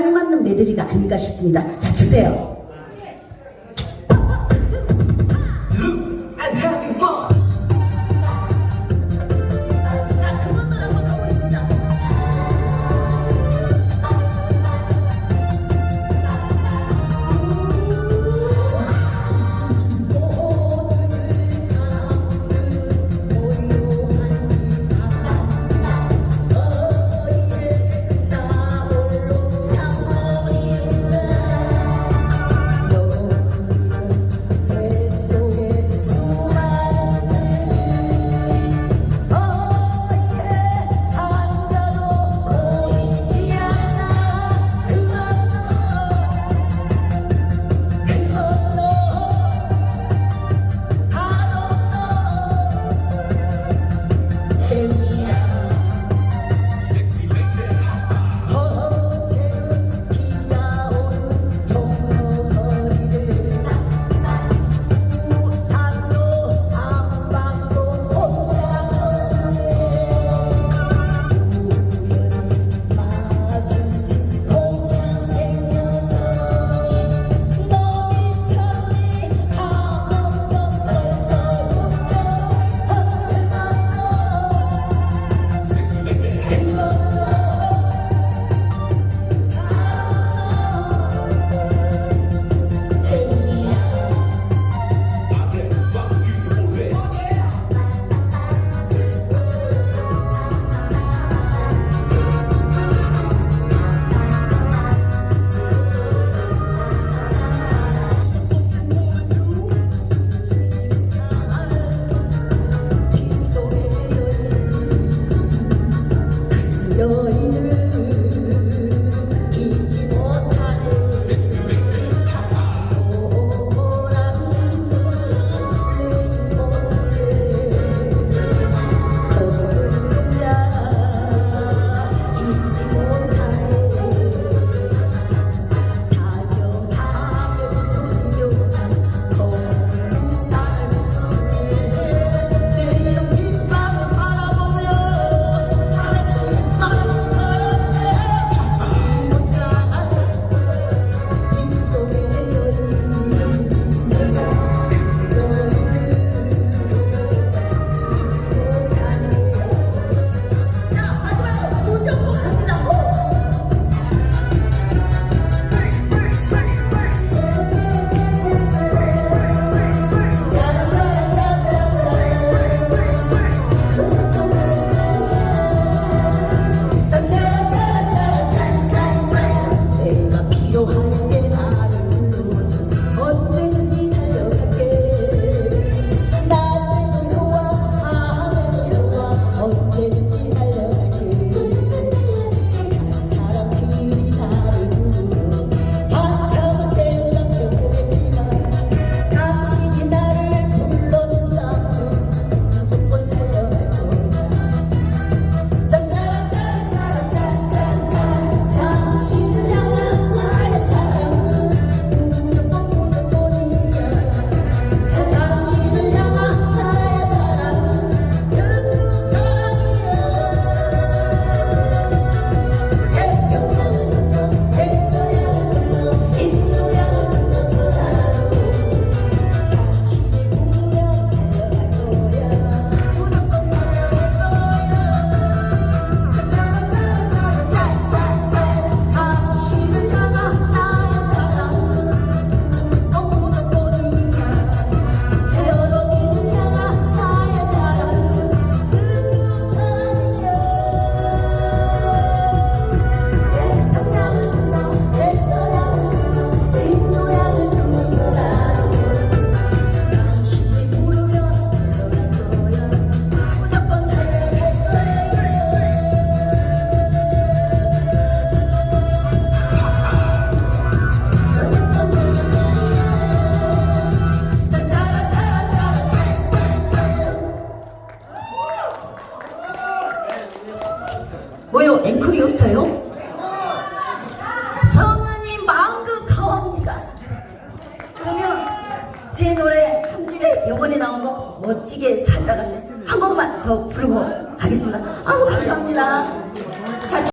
딱 맞는 메들리가 아닌가 싶습니다. 자, 주세요. 뭐요? 앵콜이 없어요? 성은이 마음껏 가옵니다. 그러면 제 노래 3집에 요번에 나온 거 멋지게 살다가 한 곡만 더 부르고 가겠습니다. 아우 감사합니다.